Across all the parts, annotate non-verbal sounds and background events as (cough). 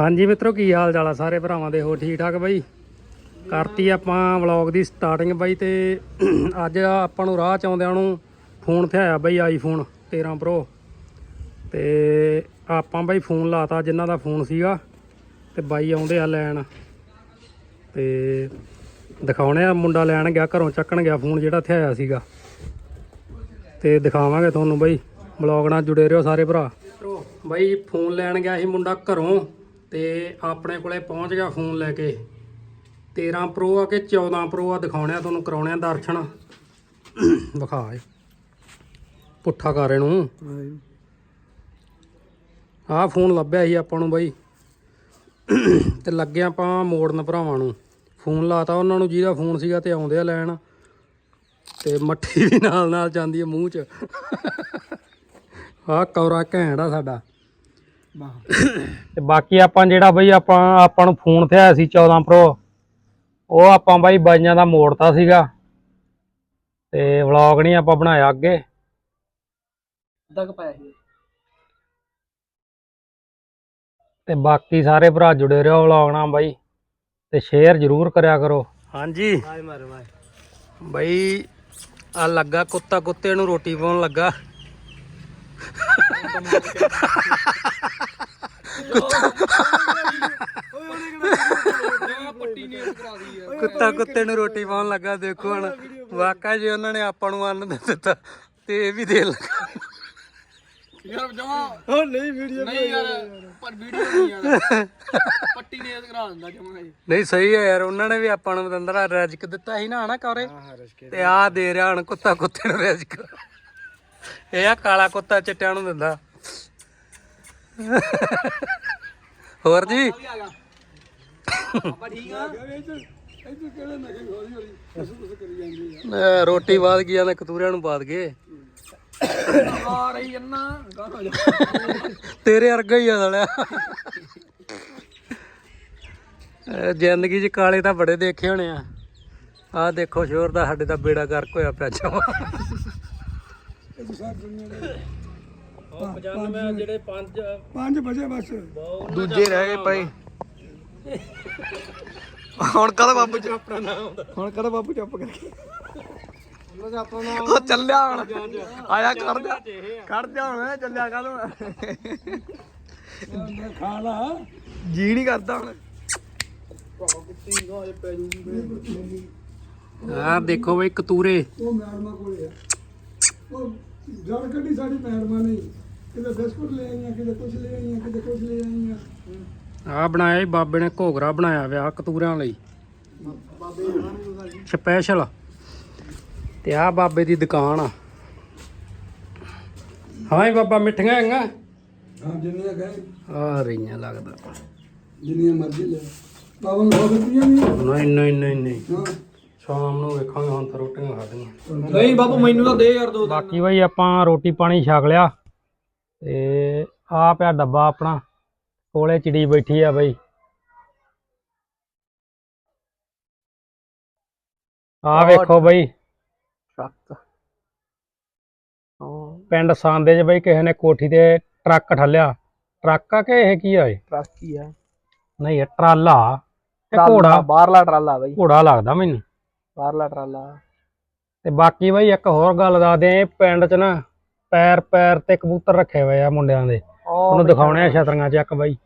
ਹਾਂਜੀ ਮਿੱਤਰੋ, ਕੀ ਹਾਲ ਚਾਲ ਆ ਸਾਰੇ ਭਰਾਵਾਂ ਦੇ? ਹੋ ਠੀਕ ਠਾਕ ਬਾਈ? ਕਰਤੀ ਆਪਾਂ ਵਲੌਗ ਦੀ ਸਟਾਰਟਿੰਗ ਬਾਈ ਤੇ (clears throat) ਅੱਜ ਆਪਾਂ ਨੂੰ ਰਾਹ ਚ ਆਉਂਦਿਆਂ ਨੂੰ ਫੋਨ ਥਿਆਇਆ ਬਾਈ ਆਈਫੋਨ 13 ਪ੍ਰੋ ਤੇ ਆਪਾਂ ਬਾਈ ਫੋਨ ਲਾਤਾ ਜਿਨ੍ਹਾਂ ਦਾ ਫੋਨ ਸੀਗਾ ਤੇ ਬਾਈ ਆਉਂਦੇ ਆ ਲੈਣ। ਤੇ ਦਿਖਾਉਣੇ ਆ, ਮੁੰਡਾ ਲੈਣ ਗਿਆ, ਘਰੋਂ ਚੱਕਣ ਗਿਆ ਫੋਨ ਜਿਹੜਾ ਥਿਆਇਆ ਸੀਗਾ। ਤੇ ਦਿਖਾਵਾਂਗੇ ਤੁਹਾਨੂੰ ਬਾਈ। ਬਲੌਗ ਨਾਲ ਜੁੜੇ ਰਹੋ ਸਾਰੇ ਭਰਾ। ਬਾਈ ਫੋਨ ਲੈਣ ਗਿਆ ਸੀ ਮੁੰਡਾ ਘਰੋਂ। ਤੇ ਆਪਣੇ ਕੋਲੇ ਪਹੁੰਚ ਗਿਆ ਫੋਨ ਲੈ ਕੇ। 13 ਪ੍ਰੋ ਆ ਕਿ 14 ਪ੍ਰੋ ਆ ਦਿਖਾਉਣੇ ਆ ਤੁਹਾਨੂੰ ਕਰਾਉਣੇ ਆ ਦਰਸ਼ਨ। ਏ। ਪੁੱਠਾ ਕਰ ਇਹਨੂੰ। ਆਹ। ਫੋਨ ਲੱਭਿਆ ਸੀ ਆਪਾਂ ਨੂੰ ਬਾਈ। ਤੇ ਲੱਗੇ ਆਪਾਂ ਮੋੜਨ ਭਰਾਵਾਂ ਨੂੰ। ਫੋਨ ਲਾਤਾ ਉਹਨਾਂ ਨੂੰ ਜਿਹਦਾ ਫੋਨ ਸੀਗਾ ਤੇ ਆਉਂਦੇ ਆ ਲੈਣ। ਤੇ ਮੱਠੀ ਵੀ ਨਾਲ ਨਾਲ ਜਾਂਦੀ ਹੈ ਮੂੰਹ 'ਚ। ਆਹ ਕੌਰਾ ਘੈਂਟ ਆ ਸਾਡਾ। ਤੇ ਬਾਕੀ ਆਪਾਂ ਜਿਹੜਾ ਬਈ ਆਪਾਂ ਆਪਾਂ ਨੂੰ ਫੋਨ ਤੇ ਆਇਆ ਸੀ 14 ਪ੍ਰੋ ਉਹ ਆਪਾਂ ਬਾਈ ਬਾਈਆਂ ਦਾ ਮੋੜਤਾ ਸੀਗਾ। ਤੇ ਵਲੌਗ ਨਹੀਂ ਆਪਾਂ ਬਣਾਇਆ ਅੱਗੇ। ਅੱਧਾ ਕੁ ਪਾਇਆ ਸੀ। ਤੇ ਬਾਕੀ ਸਾਰੇ ਭਰਾ ਜੁੜੇ ਰਹੋ ਵਲੌਗ ਨਾਲ ਬਾਈ ਤੇ ਸ਼ੇਅਰ ਜ਼ਰੂਰ ਕਰਿਆ ਕਰੋ। ਹਾਂਜੀ। ਆਏ ਮਾਰ ਮਾਰ ਬਈ ਆ ਲੱਗਾ ਕੁੱਤਾ ਕੁੱਤੇ ਨੂੰ ਰੋਟੀ ਪਾਉਣ ਲੱਗਾ। ਕੁੱਤਾ। ਕੁੱਤੇ ਨੂੰ ਰੋਟੀ ਪਾਉਣ ਲੱਗਾ ਦੇਖੋ ਹੁਣ। ਵਾਕਾ ਜੇ ਉਹਨਾਂ ਨੇ ਆਪਾਂ ਨੂੰ ਅੰਨ ਦੇ ਦਿੱਤਾ ਤੇ ਇਹ ਵੀ ਦੇ ਲੱਗਾ। ਯਾਰ ਜਮਾ ਉਹ ਨਹੀਂ ਵੀਡੀਓ ਨਹੀਂ ਯਾਰ ਪਰ ਵੀਡੀਓ ਨਹੀਂ ਯਾਰ ਪੱਟੀ ਨੇ ਕਰਾ ਦਿੰਦਾ ਜਮਾ ਇਹ। ਨਹੀਂ ਸਹੀ ਹੈ ਯਾਰ ਉਹਨਾਂ ਨੇ ਵੀ ਆਪਾਂ ਨੂੰ ਬਦੰਦਰਾ ਰੈਜਕ ਦਿੱਤਾ ਸੀ ਨਾ ਹਨਾ ਕੌਰੇ? ਤੇ ਆ ਦੇ ਰਿਹਾ ਹੁਣ ਕੁੱਤਾ ਕੁੱਤੇ ਨੂੰ ਰੈਜਕ। ਇਹ ਆ ਕਾਲਾ ਕੁੱਤਾ ਚਿੱਟਿਆਂ ਨੂੰ ਦਿੰਦਾ। ਹੋਰ ਜੀ? ਆਪਾਂ ਠੀਕ ਆ? ਇੱਥੇ ਕਿਹੜੇ ਨਗੇ ਹੌਲੀ ਹੌਲੀ ਕੁਛ ਕੁਛ ਕਰੀ ਜਾਂਦੇ ਆ। ਅਹ ਰੋਟੀ ਬਾਦ ਗਿਆ ਨੇ ਕਤੂਰਿਆਂ ਨੂੰ ਬਾਦ ਗਏ। ਆ ਰਹੀ ਜੰਨਾ ਗਾਹ ਹੋ ਜਾ। ਤੇਰੇ ਵਰਗਾ ਹੀ ਆ ਸਾਲਿਆ। ਅਹ ਜ਼ਿੰਦਗੀ 'ਚ ਕਾਲੇ ਤਾਂ ਬੜੇ ਦੇਖੇ ਹੋਣੇ ਆ। ਆਹ ਦੇਖੋ ਸ਼ੋਰ ਦਾ ਸਾਡੇ ਦਾ ਬੇੜਾ ਗਰਕ ਹੋਇਆ ਪਿਆ ਜਮਾ। ਇਹ ਸਾਰ ਦੁਨੀਆ ਦੇ 95 ਜਿਹੜੇ ਪੰਜ 5 ਵਜੇ ਬਸ। ਦੂਜੇ ਰਹਿ ਗਏ ਭਾਈ। ਹੁਣ ਕਦ ਬਾਬੂ ਚ ਆਪਣਾ ਨਾਮ ਹੁਣ ਕਦ ਬਾਬੂ ਚੁੱਪ ਕਰਕੇ? ਉਹ ਚੱਲਿਆ ਹੁਣ। ਆਇਆ ਕਰ ਜਾ ਕਰ ਜਾ ਹੁਣ ਚੱਲਿਆ ਕਦੋਂ ਖਾ ਲਾ। ਜੀ ਨਹੀਂ ਕਰਦਾ ਹੁਣ। ਆਹ ਦੇਖੋ ਬਈ ਕਤੂਰੇ। ਉਹ ਮੈਡਮਾ ਕੋਲੇ ਆ। ਜੜ ਕੱਢੀ ਸਾਡੀ ਮੈਡਮਾ ਨੇ। ਕਿਤੇ ਬਿਸਕੁਟ ਲੈ ਆਈਆਂ ਕਿਤੇ ਕੁਛ ਲੈ ਆਈਆਂ ਕਿਤੇ ਕੁਛ ਲੈ ਆਈਆਂ। ਆਹ ਬਣਾਇਆ ਜੀ ਬਾਬੇ ਨੇ ਘੋਗਰਾ ਬਣਾਇਆ ਵਿਆਹ ਕਤੂਰਿਆਂ ਲਈ। ਸਪੈਸ਼ਲ ਤੇ ਆਹ ਬਾਬੇ ਦੀ ਦੁਕਾਨ ਆ। ਹਾਂ ਜੀ ਬਾਬਾ ਮਿੱਠੀਆਂ ਹੈਗੀਆਂ? ਹਾਂ ਜਿੰਨੀਆਂ ਗਏ ਆ ਰਹੀਆਂ ਲੱਗਦਾ। ਜਿੰਨੀਆਂ ਮਰਜ਼ੀ ਲੈ। ਬਾਬਾ ਨੂੰ ਦਿੱਤੀਆਂ ਨਹੀਂ ਨਹੀਂ ਨਹੀਂ ਨਹੀਂ ਨਹੀਂ। ਹਾਂ। ਸ਼ਾਮ ਨੂੰ ਵੇਖਾਂਗੇ ਹੁਣ ਤਾਂ ਰੋਟੀਆਂ ਖਾਧੀਆਂ। ਨਹੀਂ ਬਾਬੂ ਮੈਨੂੰ ਤਾਂ ਦੇ ਯਾਰ ਦੋ ਬਾਕੀ ਬਈ ਆਪਾਂ ਰੋਟੀ ਪਾਣੀ ਛਕ ਲਿਆ ਤੇ ਆ ਪਿਆ ਡੱਬਾ ਆਪਣਾ ਕੋਲੇ ਚਿੜੀ ਬੈਠੀ ਆ ਬਈ। ਆ ਵੇਖੋ ਬਈ। ਟਰੱਕ ਪਿੰਡ ਸਾਂਦੇ 'ਚ ਬਈ ਕਿਸੇ ਨੇ ਕੋਠੀ ਤੇ ਟਰੱਕ ਠੱਲਿਆ। ਟਰੱਕ ਆ ਕਿ ਇਹ ਕੀ ਆ ਇਹ? ਟਰੱਕ ਹੀ ਆ। ਨਹੀਂ ਇਹ ਟਰਾਲਾ। ਤੇ ਘੋੜਾ। ਬਾਹਰਲਾ ਟਰਾਲਾ ਬਾਈ। ਘੋੜਾ ਲੱਗਦਾ ਮੈਨੂੰ। ਬਾਹਰਲਾ ਟਰਾਲਾ। ਤੇ ਬਾਕੀ ਬਈ ਇੱਕ ਹੋਰ ਗੱਲ ਦੱਸਦੇ ਆਂ ਪਿੰਡ 'ਚ ਨਾ ਪੈਰ ਪੈਰ ਤੇ ਕਬੂਤਰ ਰੱਖੇ ਹੋਏ ਆ ਮੁੰਡਿਆਂ ਦੇ। ਉਹਨੂੰ ਦਿਖਾਉਣੇ ਆ ਛਤਰੀਆਂ ਚੱਕ ਬਈ।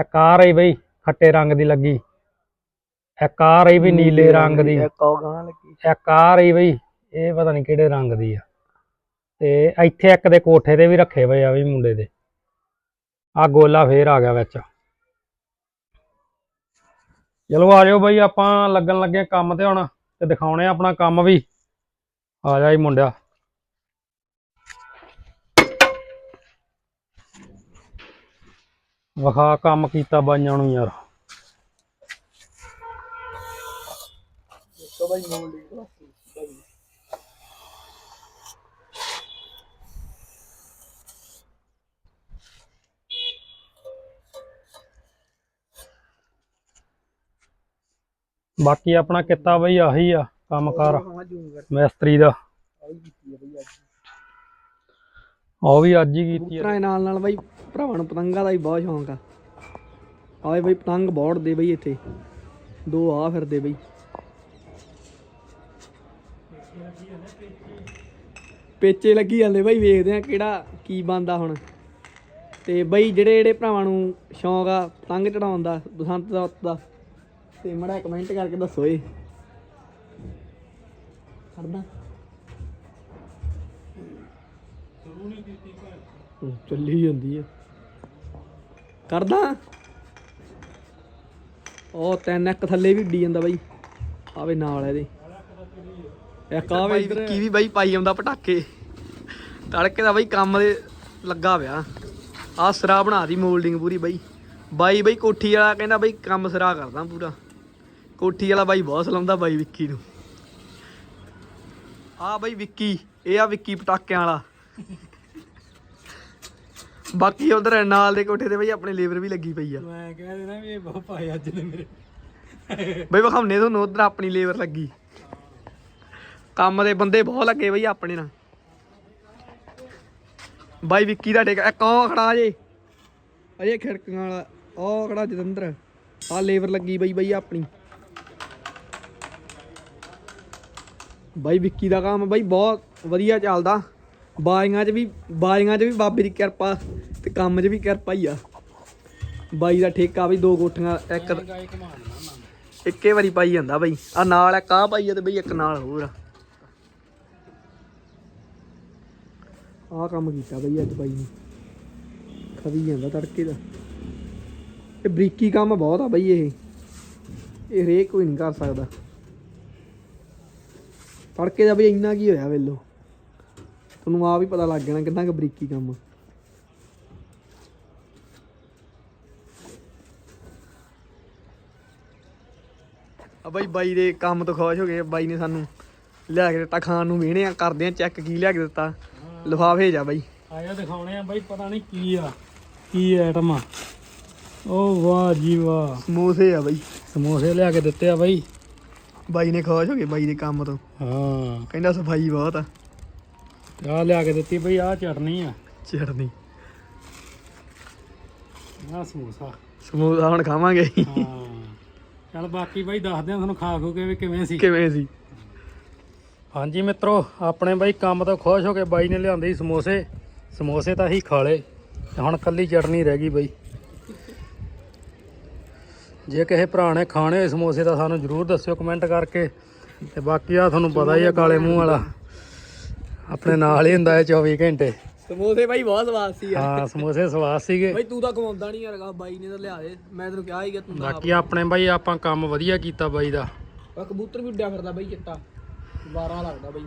ਇੱਕ ਆ ਰਹੀ ਬਈ ਖੱਟੇ ਰੰਗ ਦੀ ਲੱਗੀ। ਇੱਕ ਆ ਰਹੀ ਵੀ ਨੀਲੇ ਰੰਗ ਦੀ। ਇੱਕ ਉਹ ਗਾਂ ਲੱਗੀ। ਇੱਕ ਆ ਰਹੀ ਬਈ ਇਹ ਪਤਾ ਨਹੀਂ ਕਿਹੜੇ ਰੰਗ ਦੀ ਆ। ਤੇ ਇੱਥੇ ਇੱਕ ਦੇ ਕੋਠੇ ਤੇ ਵੀ ਰੱਖੇ ਹੋਏ ਆ ਵੀ ਮੁੰਡੇ ਦੇ। ਆ ਗੋਲਾ ਫੇਰ ਆ ਗਿਆ ਵਿੱਚ। ਚਲੋ ਆ ਜਾਓ ਬਈ ਆਪਾਂ ਲੱਗਣ ਲੱਗੇ ਕੰਮ ਤੇ ਹੁਣ। ਤੇ ਦਿਖਾਉਣੇ ਆ ਆਪਣਾ ਕੰਮ ਵੀ। ਆ ਜਾ ਜੀ ਮੁੰਡਿਆ। ਵਿਖਾ ਕੰਮ ਕੀਤਾ ਬਾਈਆਂ ਨੂੰ ਯਾਰ। ਦੇਖੋ ਬਾਈ ਮੋਲ ਬਾਕੀ ਆਪਣਾ ਕਿੱਤਾ ਬਈ ਆਹੀ ਆ ਕੰਮਕਾਰ ਮਿਸਤਰੀ ਦਾ। ਉਹ ਵੀ ਅੱਜ ਹੀ ਕੀਤੀ ਆ। ਨਾਲ ਨਾਲ ਬਾਈ ਭਰਾਵਾਂ ਨੂੰ ਪਤੰਗਾਂ ਦਾ ਵੀ ਬਹੁਤ ਸ਼ੌਂਕ ਆ। ਆਏ ਬਈ ਪਤੰਗ ਬੋੜ ਦੇ ਬਈ ਇੱਥੇ। ਦੋ ਆ ਫਿਰਦੇ ਬਈ। ਪੇਚੇ ਲੱਗੀ ਜਾਂਦੇ ਬਈ ਵੇਖਦੇ ਆ ਕਿਹੜਾ ਕੀ ਬੰਦਾ ਹੁਣ। ਤੇ ਬਈ ਜਿਹੜੇ ਜਿਹੜੇ ਭਰਾਵਾਂ ਨੂੰ ਸ਼ੌਂਕ ਆ ਪਤੰਗ ਚੜਾਉਣ ਦਾ ਬਸੰਤ ਦਾ ਉੱਤ ਦਾ ਤੇ ਮੜਾ ਕਮੈਂਟ ਕਰਕੇ ਦੱਸੋ ਏ ਕਰਦਾ ਚੱਲੀ ਜਾਂਦੀ ਆ। ਕਰਦਾ। ਉਹ ਤਿੰਨ ਇੱਕ ਥੱਲੇ ਵੀ ਉੱਡੀ ਜਾਂਦਾ ਬਾਈ। ਆਵੇ ਨਾਲ ਇਹਦੇ। ਇੱਕ ਆਵੇ ਕੀ ਵੀ ਬਾਈ ਪਾਈ ਆਉਂਦਾ ਪਟਾਕੇ। ਤੜਕੇ ਦਾ ਬਾਈ ਕੰਮ ਦੇ ਲੱਗਾ ਪਿਆ। ਆ ਸਿਰਾ ਬਣਾ ਦੀ ਮੋਲਡਿੰਗ ਪੂਰੀ ਬਾਈ। ਬਾਈ ਬਾਈ ਕੋਠੀ ਵਾਲਾ ਕਹਿੰਦਾ ਬਾਈ ਕੰਮ ਸਿਰਾ ਕਰਦਾ ਪੂਰਾ। ਕੋਠੀ ਵਾਲਾ ਬਾਈ ਬਹੁਤ ਸਲਾਉਂਦਾ ਬਾਈ ਵਿੱਕੀ ਨੂੰ। ਆ ਬਾਈ ਵਿੱਕੀ ਇਹ ਆ ਵਿੱਕੀ ਪਟਾਕਿਆਂ ਵਾਲਾ। ਬਾਕੀ ਉਧਰ ਨਾਲ ਦੇ ਕੋਠੇ ਤੇ ਬਈ ਆਪਣੇ ਲੇਬਰ ਵੀ ਲੱਗੀ ਪਈ ਆ। ਮੈਂ ਕਹਿ ਦੇਣਾ ਵੀ ਇਹ ਬਹੁਤ ਪਾਏ ਅੱਜ ਨੇ ਮੇਰੇ। ਬਈ ਵਿਖਾਉਣੇ ਤੁਹਾਨੂੰ ਉਧਰ ਆਪਣੀ ਲੇਬਰ ਲੱਗੀ। ਕੰਮ ਦੇ ਬੰਦੇ ਬਹੁਤ ਲੱਗੇ ਬਈ ਆਪਣੇ ਨਾਲ। ਬਾਈ ਵਿੱਕੀ ਦਾ ਟੇਕ ਇੱਕ ਉਹ ਖੜਾ ਜੇ। ਅਜੇ ਖਿੜਕੀਆਂ ਵਾਲਾ ਉਹ ਖੜਾ ਜਤਿੰਦਰ। ਆ ਲੇਬਰ ਲੱਗੀ ਬਈ ਬਈ ਆਪਣੀ। ਬਾਈ ਵਿੱਕੀ ਦਾ ਕੰਮ ਬਾਈ ਬਹੁਤ ਵਧੀਆ ਚੱਲਦਾ। ਬਾਈਆਂ 'ਚ ਵੀ ਬਾਈਆਂ 'ਚ ਵੀ ਬਾਬੇ ਦੀ ਕਿਰਪਾ ਤੇ ਕੰਮ 'ਚ ਵੀ ਕਿਰਪਾ ਹੀ ਆ। ਬਾਈ ਦਾ ਠੇਕਾ ਵੀ ਦੋ ਕੋਠੀਆਂ ਇੱਕ ਇੱਕੇ ਵਾਰੀ ਪਾਈ ਜਾਂਦਾ ਬਈ। ਆ ਨਾਲ ਇੱਕ ਆ ਪਾਈ ਆ ਤੇ ਬਈ ਇੱਕ ਨਾਲ ਹੋਰ ਆ। ਆਹ ਕੰਮ ਕੀਤਾ ਬਈ ਅੱਜ ਬਾਈ ਨੇ। ਖਵੀ ਜਾਂਦਾ ਤੜਕੇ ਦਾ। ਇਹ ਬਰੀਕੀ ਕੰਮ ਬਹੁਤ ਆ ਬਈ ਇਹ। ਇਹ ਹਰੇਕ ਕੋਈ ਨਹੀਂ ਕਰ ਸਕਦਾ। ਤੜਕੇ ਦਾ ਬਈ ਇੰਨਾ ਕੀ ਹੋਇਆ ਵੇਲੋ? ਤੁਹਾਨੂੰ ਆ ਵੀ ਪਤਾ ਲੱਗ ਜਾਣਾ ਕਿੰਨਾ ਕੁ ਬਰੀਕੀ ਕੰਮ। ਆ। ਬਾਈ ਬਾਈ ਦੇ ਕੰਮ ਤੋਂ ਖੁਸ਼ ਹੋ ਗਏ ਬਾਈ ਨੇ ਸਾਨੂੰ ਲਿਆ ਕੇ ਦਿੱਤਾ ਖਾਣ ਨੂੰ ਵੇਹਣੇ ਆ ਕਰਦੇ ਆ ਚੈੱਕ ਕੀ ਲਿਆ ਕੇ ਦਿੱਤਾ। ਲਿਫਾਫੇ ਜਾ ਬਾਈ। ਆਇਆ ਦਿਖਾਉਣੇ ਆ ਬਾਈ ਪਤਾ ਨਹੀਂ ਕੀ ਆ ਕੀ ਆਈਟਮ ਆ। ਓ ਵਾਹ ਜੀ ਵਾਹ। ਸਮੋਸੇ ਆ ਬਾਈ। ਸਮੋਸੇ ਲਿਆ ਕੇ ਦਿੱਤੇ ਆ ਬਾਈ। ਬਾਈ ਨੇ ਖੁਸ਼ ਹੋ ਗਏ ਬਾਈ ਦੇ ਕੰਮ ਤੋਂ। ਹਾਂ। ਕਹਿੰਦਾ ਸਫ਼ਾਈ ਬਹੁਤ ਆ। ਤੇ ਆਹ ਲਿਆ ਕੇ ਦਿੱਤੀ ਬਈ ਆਹ ਚਟਨੀ ਆ। ਚਟਨੀ। ਆਹ ਸਮੋਸਾ। ਸਮੋਸਾ ਹੁਣ ਖਾਵਾਂਗੇ। ਹਾਂ। ਚੱਲ ਬਾਕੀ ਬਾਈ ਦੱਸਦੇ ਆ ਤੁਹਾਨੂੰ ਖਾ ਖੂ ਕੇ ਵੀ ਕਿਵੇਂ ਸੀ। ਕਿਵੇਂ ਸੀ? ਹਾਂਜੀ ਮਿੱਤਰੋ ਆਪਣੇ ਬਾਈ ਕੰਮ ਤੋਂ ਖੁਸ਼ ਹੋ ਕੇ ਬਾਈ ਨੇ ਲਿਆਂਦੇ ਸੀ ਸਮੋਸੇ। ਸਮੋਸੇ ਤਾਂ ਹੀ ਖਾ ਲਏ। ਹੁਣ ਕੱਲੀ ਚਟਨੀ ਰਹਿ ਗਈ ਬਾਈ। ਜੇ ਕਿਸੇ ਭਰਾ ਨੇ ਖਾਣੇ ਸਮੋਸੇ ਤਾਂ ਸਾਨੂੰ ਜਰੂਰ ਦੱਸਿਓ ਕਮੈਂਟ ਕਰਕੇ। ਤੇ ਬਾਕੀ ਆ ਤੁਹਾਨੂੰ ਪਤਾ ਹੀ ਆ ਕਾਲੇ ਮੂੰਹ ਵਾਲਾ। ਆਪਣੇ ਨਾਲ ਹੀ ਹੁੰਦਾ ਹੈ 24 ਘੰਟੇ। ਸਮੋਸੇ ਬਾਈ ਬਹੁਤ ਸਵਾਦ ਸੀ ਹਾਂ ਸਮੋਸੇ ਸਵਾਦ ਸੀਗੇ। ਬਾਈ ਤੂੰ ਤਾਂ ਕਮਾਉਂਦਾ ਨਹੀਂ ਯਾਰ ਬਾਈ ਨੇ ਤਾਂ ਲਿਆ ਦੇ। ਮੈਂ ਤੈਨੂੰ ਕਿਹਾ ਸੀਗਾ ਤੂੰ ਬਾਕੀ ਆਪਣੇ ਬਾਈ ਆਪਾਂ ਕੰਮ ਵਧੀਆ ਕੀਤਾ ਬਾਈ ਦਾ। ਆਹ ਕਬੂਤਰ ਵੀ ਉੱਡਿਆ ਫਿਰਦਾ ਬਾਈ ਚਿੱਟਾ। 12 ਲੱਗਦਾ ਬਾਈ।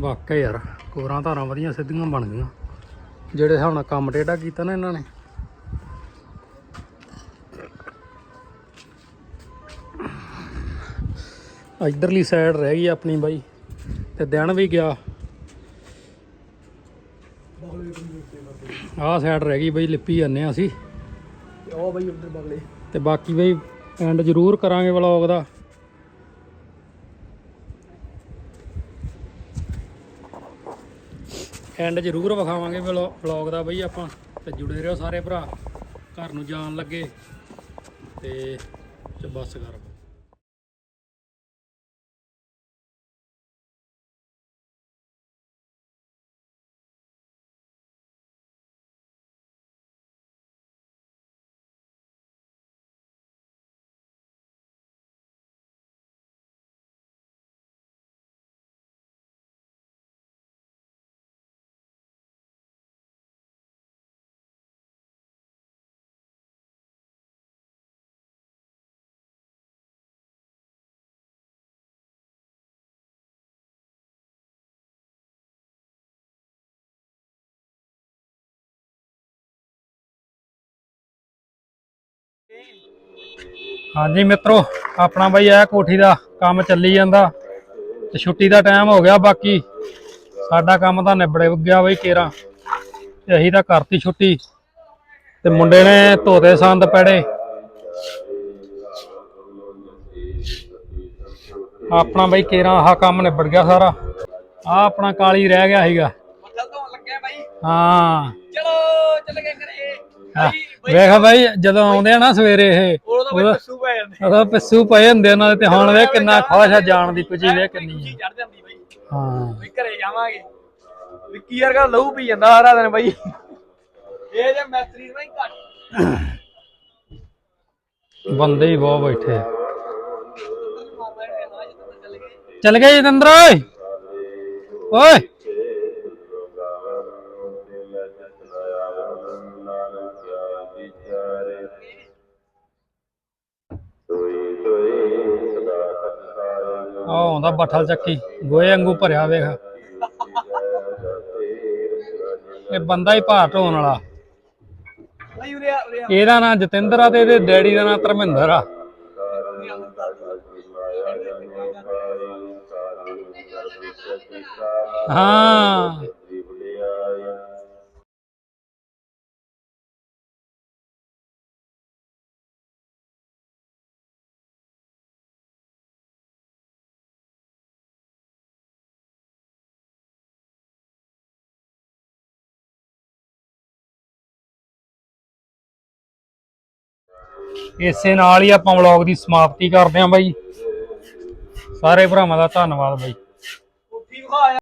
ਵਾਕਿਆ ਯਾਰ ਕੋਰਾਂ ਧਾਰਾਂ ਵਧੀਆ ਸਿੱਧੀਆਂ ਬਣ ਗਈਆਂ। ਜਿਹੜੇ ਹਿਸਾਬ ਨਾਲ ਕੰਮ ਟੇਢਾ ਕੀਤਾ ਨਾ ਇਹਨਾਂ ਨੇ। ਇਧਰਲੀ ਸਾਈਡ ਰਹਿ ਗਈ ਆਪਣੀ ਬਾਈ ਤੇ ਦਿਨ ਵੀ ਗਿਆ। ਆਹ ਸਾਈਡ ਰਹਿ ਗਈ ਬਾਈ ਲਿਪੀ ਜਾਂਦੇ ਆ ਅਸੀਂ। ਉਹ ਬਾਈ ਉੱਧਰ ਬਗਲੇ। ਤੇ ਬਾਕੀ ਬਈ ਐਂਡ ਜ਼ਰੂਰ ਕਰਾਂਗੇ ਵਲੌਗ ਦਾ। ਐਂਡ ਜ਼ਰੂਰ ਵਿਖਾਵਾਂਗੇ ਵਲੌਗ ਦਾ ਬਈ ਆਪਾਂ ਤੇ ਜੁੜੇ ਰਹੋ ਸਾਰੇ ਭਰਾ ਘਰ ਨੂੰ ਜਾਣ ਲੱਗੇ ਤੇ ਚ ਬੱਸ ਕਰ। ਹਾਂਜੀ ਮਿੱਤਰੋ ਆਪਣਾ ਬਈ ਇਹ ਕੋਠੀ ਦਾ ਕੰਮ ਚੱਲੀ ਜਾਂਦਾ ਤੇ ਛੁੱਟੀ ਦਾ ਟਾਈਮ ਹੋ ਗਿਆ ਬਾਕੀ। ਸਾਡਾ ਕੰਮ ਤਾਂ ਨਿਬੜੇ ਗਿਆ ਬਈ ਕੇਰਾ। ਤੇ ਅਸੀਂ ਤਾਂ ਕਰਤੀ ਛੁੱਟੀ। ਤੇ ਮੁੰਡੇ ਨੇ ਧੋਤੇ ਸੰਦ ਪੈੜੇ। ਆਪਣਾ ਬਈ ਕੇਰਾ ਆਹ ਕੰਮ ਨਿਬੜ ਗਿਆ ਸਾਰਾ। ਆ ਆਪਣਾ ਕਾਲੀ ਰਹਿ ਗਿਆ ਸੀਗਾ। ਹਾਂ। ਚਲੋ ਚੱਲ ਗਏ ਕਰੇ ਵੇਖ ਬਾਈ ਜਦੋਂ ਆਉਂਦੇ ਆ ਨਾ ਸਵੇਰੇ ਇਹ ਉਦੋਂ ਬਈ ਪੱਸੂ ਪੈ ਜਾਂਦੇ। ਉਦੋਂ ਪਿੱਸੂ ਪਏ ਹੁੰਦੇ ਉਹਨਾਂ ਦੇ ਤੇ ਹੁਣ ਵੇਖ ਕਿੰਨਾ ਖੁਸ਼ ਆ ਜਾਣ ਦੀ ਕੁਚੀ ਵੇਖ ਕਿੰਨੀ ਚੜ ਜਾਂਦੀ ਬਈ। ਹਾਂ। ਵੀ ਘਰੇ ਜਾਵਾਂਗੇ। ਵਿੱਕੀ ਵਰਗਾ ਲਹੂ ਪੀ ਜਾਂਦਾ ਸਾਰਾ ਦਿਨ ਬਈ। ਇਹ ਜੇ ਮੈਸਤਰੀ ਨਹੀਂ ਘੱਟ। ਬੰਦੇ ਹੀ ਬਹੁਤ ਬੈਠੇ ਚੱਲ ਗਏ। ਚੱਲ ਗਏ ਜਤਿੰਦਰ ਓਏ। ਓਏ। ਆ ਆਉਂਦਾ ਬੱਠਲ ਚੱਕੀ ਗੋਏ ਵਾਂਗੂ ਭਰਿਆ ਵੇਖ। ਇਹ ਬੰਦਾ ਹੀ ਭਾਰ ਢੋਣ ਵਾਲਾ। ਇਹਦਾ ਨਾਂ ਜਤਿੰਦਰ ਆ ਤੇ ਇਹਦੇ ਡੈਡੀ ਦਾ ਨਾਂ ਧਰਮਿੰਦਰ ਆ। ਹਾਂ। ਇਸੇ ਨਾਲ ਹੀ ਆਪਾਂ ਵਲੌਗ ਦੀ ਸਮਾਪਤੀ ਕਰਦੇ ਹਾਂ ਬਾਈ। ਸਾਰੇ ਭਰਾਵਾਂ ਦਾ ਧੰਨਵਾਦ ਬਾਈ।